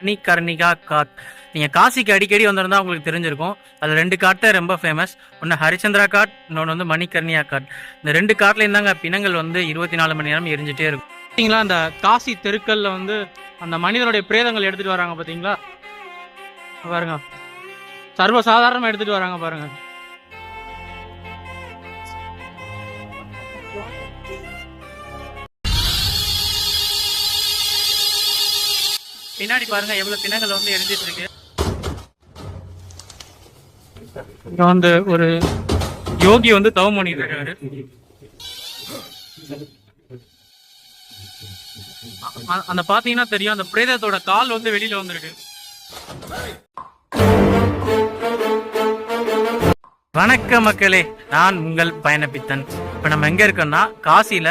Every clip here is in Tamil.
கர்ணிகா காட் நீங்கள் காசிக்கு அடிக்கடி வந்திருந்தா உங்களுக்கு தெரிஞ்சிருக்கும். அதில் ரெண்டு காட் ரொம்ப ஃபேமஸ் ஒன்று ஹரிச்சந்திரா காட் இன்னொன்று வந்து மணிகர்ணியா காட். இந்த ரெண்டு காட்லேயும் தாங்க பிணங்கள் வந்து இருபத்தி நாலு மணி நேரம் எரிஞ்சிட்டே இருக்கும். பார்த்தீங்களா அந்த காசி தெருக்கல்ல வந்து அந்த மனிதனுடைய பிரேதங்கள் எடுத்துட்டு வராங்க பார்த்தீங்களா பாருங்க. சர்வ சாதாரணமாக எடுத்துட்டு வராங்க பாருங்க. பின்னாடி பாருங்க எவ்வளவு பிணங்கள் வந்து எரிஞ்சிட்டு இருக்கு. இங்க வந்து ஒரு யோகி வந்து தவம் பண்ணிட்டு இருக்காரு. அந்த பாத்தீங்கன்னா தெரியும் அந்த பிரேதத்தோட கால் வந்து வெளியில வந்திருக்கு. வணக்க மக்களே நான் உங்கள் பயணப்பித்தன். இப்போ நம்ம எங்க இருக்கோம்னா காசியில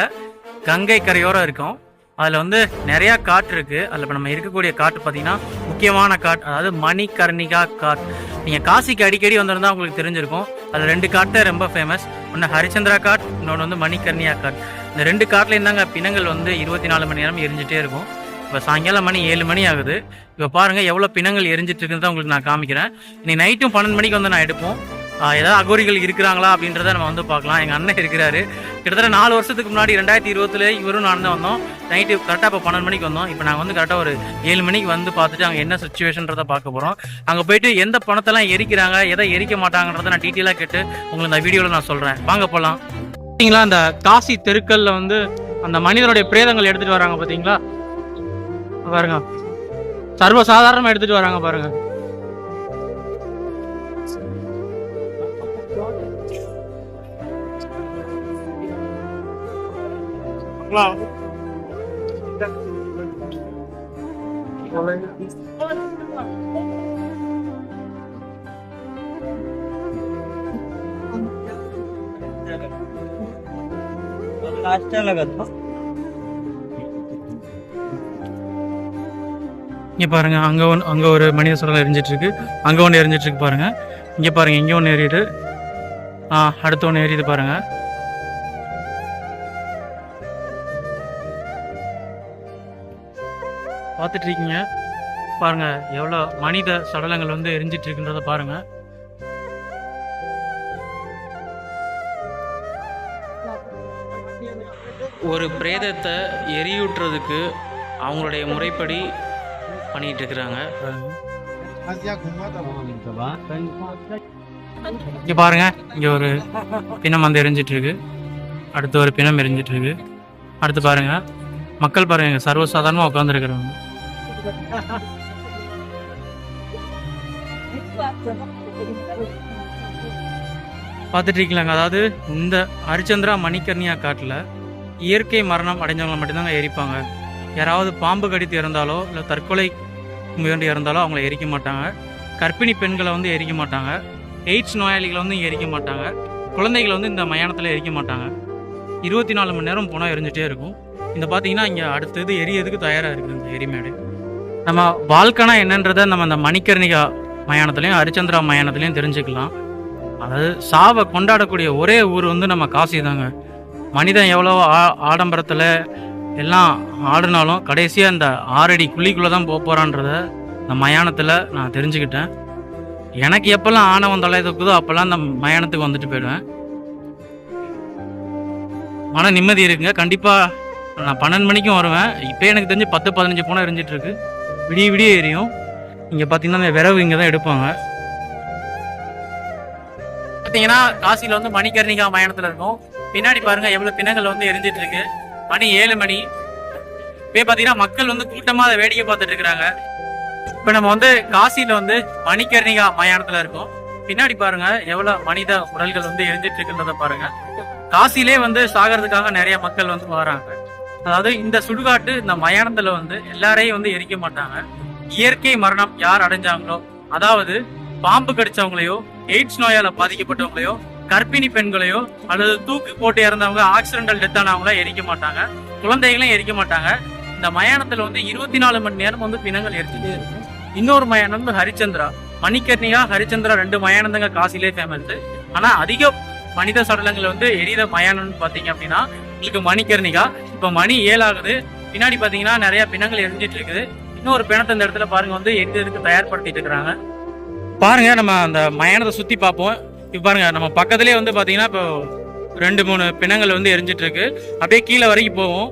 கங்கை கரையோரம் இருக்கோம். அதில் வந்து நிறையா காட்டு இருக்குது அதில் இப்போ நம்ம இருக்கக்கூடிய காட்டு பார்த்தீங்கன்னா முக்கியமான காட் அதாவது மணிகர்ணிகா காட் நீங்கள் காசிக்கு அடிக்கடி வந்திருந்தால் உங்களுக்கு தெரிஞ்சிருக்கும். அதில் ரெண்டு காட்டு தான் ரொம்ப ஃபேமஸ் ஒன்று ஹரிச்சந்திரா காட் இன்னொன்று வந்து மணிகர்ணியா காட் இந்த ரெண்டு காட்டில் தாங்க பிணங்கள் வந்து இருபத்தி நாலு மணி நேரம் எரிஞ்சிட்டே இருக்கும். இப்போ சாயங்காலம் மணி ஏழு மணி ஆகுது. இப்போ பாருங்கள் எவ்வளோ பிணங்கள் எரிஞ்சிட்டு இருக்குன்னு தான் உங்களுக்கு நான் காமிக்கிறேன். இன்னைக்கு நைட்டும் பன்னெண்டு மணிக்கு வந்து நான் எடுப்போம். ஏதாவது அகோரிகள் இருக்கிறாங்களா அப்படின்றத நம்ம வந்து பார்க்கலாம். எங்கள் அண்ணன் இருக்கிறாரு. கிட்டத்தட்ட நாலு வருஷத்துக்கு முன்னாடி ரெண்டாயிரத்தி இருபத்துல இவரும் நான் தான் வந்தோம். நைட்டு கரெக்டாக இப்போ பன்னெண்டு மணிக்கு வந்தோம். இப்போ நாங்கள் வந்து கரெக்டாக ஒரு ஏழு மணிக்கு வந்து பார்த்துட்டு அங்கே என்ன சுச்சுவேஷன்றதை பார்க்க போகிறோம் அங்கே போயிட்டு எந்த பணத்தெல்லாம் எரிக்கிறாங்க எதை எரிக்க மாட்டாங்கன்றதை நான் டீட்டெயிலாக கேட்டு உங்களுக்கு இந்த வீடியோவில் நான் சொல்கிறேன் வாங்க போகலாம் பார்த்தீங்களா அந்த காசி தெருக்கல்ல வந்து அந்த மனிதனுடைய பிரேதங்கள் எடுத்துட்டு வராங்க பார்த்தீங்களா பாருங்க. சர்வ பாருங்கள் எடுத்துட்டு வராங்க பாருங்க இங்க பாருங்க அங்க ஒன்று அங்க ஒரு மனித சுடல் எரிஞ்சிட்டு இருக்கு அங்க ஒன்று எரிஞ்சிட்டு இருக்கு பாருங்க. இங்க பாருங்க இங்க ஒன்று எரியுது. ஆ அடுத்த ஒன்று எரியுது பாருங்க. பார்த்துட்டு இருக்கீங்க பாருங்க எவ்வளோ மனித சடலங்கள் வந்து எரிஞ்சிட்டு இருக்குன்றத பாருங்க. ஒரு பிரேதத்தை எரியூட்டுறதுக்கு அவங்களுடைய முறைப்படி பண்ணிட்டு இருக்கிறாங்க இங்க பாருங்க இங்க ஒரு பிணம் வந்து எரிஞ்சிட்டு இருக்கு அடுத்து ஒரு பிணம் எரிஞ்சிட்டு இருக்கு அடுத்து பாருங்க மக்கள் பாருங்க இங்க சர்வசாதாரணமா உட்காந்துருக்குறாங்க பார்த்துட்டு இருக்கீங்களாங்க அதாவது இந்த ஹரிச்சந்திரா மணிக்கர்ணியா காட்டில் இயற்கை மரணம் அடைஞ்சவங்களை மட்டும்தாங்க எரிப்பாங்க. யாராவது பாம்பு கடித்து இறந்தாலோ இல்லை தற்கொலை முயன்று இறந்தாலோ அவங்கள எரிக்க மாட்டாங்க. கர்ப்பிணி பெண்களை வந்து எரிக்க மாட்டாங்க. எய்ட்ஸ் நோயாளிகளை வந்து இங்கே எரிக்க மாட்டாங்க. குழந்தைகளை வந்து இந்த மயானத்தில் எரிக்க மாட்டாங்க. இருபத்தி நாலு மணி நேரம் போனால் எரிஞ்சிட்டே இருக்கும். இந்த பார்த்தீங்கன்னா இங்கே அடுத்தது எரியதுக்கு தயாராக இருக்குது இந்த எரிமேடு. நம்ம வாழ்க்கைனா என்னன்றதை நம்ம அந்த மணிக்கர்ணிகா மயானத்துலேயும் ஹரிச்சந்திரா மயானத்துலேயும் தெரிஞ்சுக்கலாம். அதாவது சாவை கொண்டாடக்கூடிய ஒரே ஊர் வந்து நம்ம காசி தாங்க. மனிதன் எவ்வளோ ஆ ஆடம்பரத்தில் எல்லாம் ஆடினாலும் கடைசியாக இந்த ஆறடி குழிக்குள்ளே தான் போக போகிறான்றத இந்த மயானத்தில் நான் தெரிஞ்சுக்கிட்டேன். எனக்கு எப்போல்லாம் ஆணவம் தலை தூக்குதோ அப்போல்லாம் அந்த மயானத்துக்கு வந்துட்டு போயிடுவேன். மன நிம்மதி இருக்குங்க. கண்டிப்பாக நான் பன்னெண்டு மணிக்கும் வருவேன். இப்போ எனக்கு தெரிஞ்சு பத்து பதினஞ்சு போனால் இருந்துட்டுருக்கு விடிய விடிய எரியும். இங்கே பார்த்தீங்கன்னா இந்த விறகு இங்கே தான் எடுப்பாங்க. பார்த்தீங்கன்னா காசியில் வந்து மணிக்கர்ணிகா மயானத்தில் இருக்கும். பின்னாடி பாருங்க எவ்வளோ பிணங்கள் வந்து எரிஞ்சிட்டு இருக்கு மணி ஏழு மணி. இப்போ பார்த்தீங்கன்னா மக்கள் வந்து கூட்டமாக அதை வேடிக்கை பார்த்துட்டு இருக்கிறாங்க. இப்போ நம்ம வந்து காசியில் வந்து மணிக்கர்ணிகா மயானத்தில் இருக்கோம். பின்னாடி பாருங்க எவ்வளோ மனித உடல்கள் வந்து எரிஞ்சிட்டு இருக்குன்றத பாருங்க. காசிலே வந்து சாகிறதுக்காக நிறைய மக்கள் வந்து வராங்க. அதாவது இந்த சுடுகாட்டு இந்த மயானத்துல வந்து எல்லாரையும் வந்து எரிக்க மாட்டாங்க. இயற்கை மரணம் யார் அடைஞ்சாங்களோ அதாவது பாம்பு கடிச்சவங்களையோ எய்ட்ஸ் நோயால பாதிக்கப்பட்டவங்களையோ கர்ப்பிணி பெண்களையோ அல்லது தூக்கு போட்டு இறந்தவங்க ஆக்சிடென்டல் டெத் ஆனவங்கள எரிக்க மாட்டாங்க. குழந்தைகளையும் எரிக்க மாட்டாங்க. இந்த மயானத்துல வந்து இருபத்தி நாலு மணி நேரம் வந்து பிணங்கள் எரிச்சுட்டே இருக்கும். இன்னொரு மயானம் வந்து ஹரிச்சந்திரா. மணிக்கர்ணிகா ஹரிச்சந்திரா ரெண்டு மயானந்தங்க காசிலே ஃபேமஸ் ஆனா அதிக மனித சடலங்கள் வந்து எரித மயானம்னு பாத்தீங்க அப்படின்னா உங்களுக்கு மணிக்கர்ணிகா இப்போ மணி ஏழாகுது. பின்னாடி பார்த்தீங்கன்னா நிறைய பிணங்கள் எரிஞ்சிட்டு இருக்குது. இன்னொரு பிணத்தை இந்த இடத்துல பாருங்க வந்து எங்க இருக்கு தயார்படுத்திட்டு இருக்கிறாங்க பாருங்க நம்ம அந்த மயானத்தை சுற்றி பார்ப்போம். இப்போ பாருங்க நம்ம பக்கத்துலேயே வந்து பார்த்தீங்கன்னா இப்போ ரெண்டு மூணு பிணங்கள் வந்து எரிஞ்சிட்டு இருக்கு. அப்படியே கீழே வரைக்கும் போவோம்.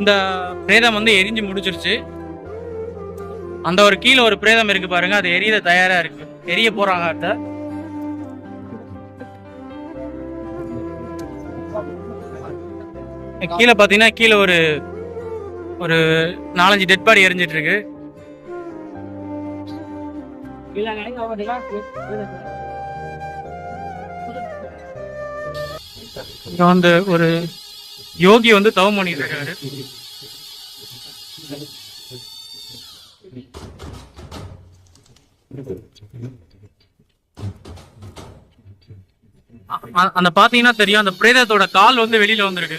இந்த பிரேதம் வந்து எரிஞ்சு முடிச்சிருச்சு அந்த ஒரு கீழே ஒரு பிரேதம் இருக்கு பாருங்க அது எரிய தயாரா இருக்கு. எரிய போறாங்க அடுத்த கீழே பாத்தீங்கன்னா கீழே ஒரு ஒரு நாலஞ்சு டெட் பாடி எரிஞ்சிட்டு இருக்கு இங்க வந்து ஒரு யோகி வந்து தவம் பண்ணிட்டு இருக்காரு அந்த பாத்தீங்கன்னா தெரியும். அந்த பிரேதத்தோட கால் வந்து வெளியில வந்திருக்கு.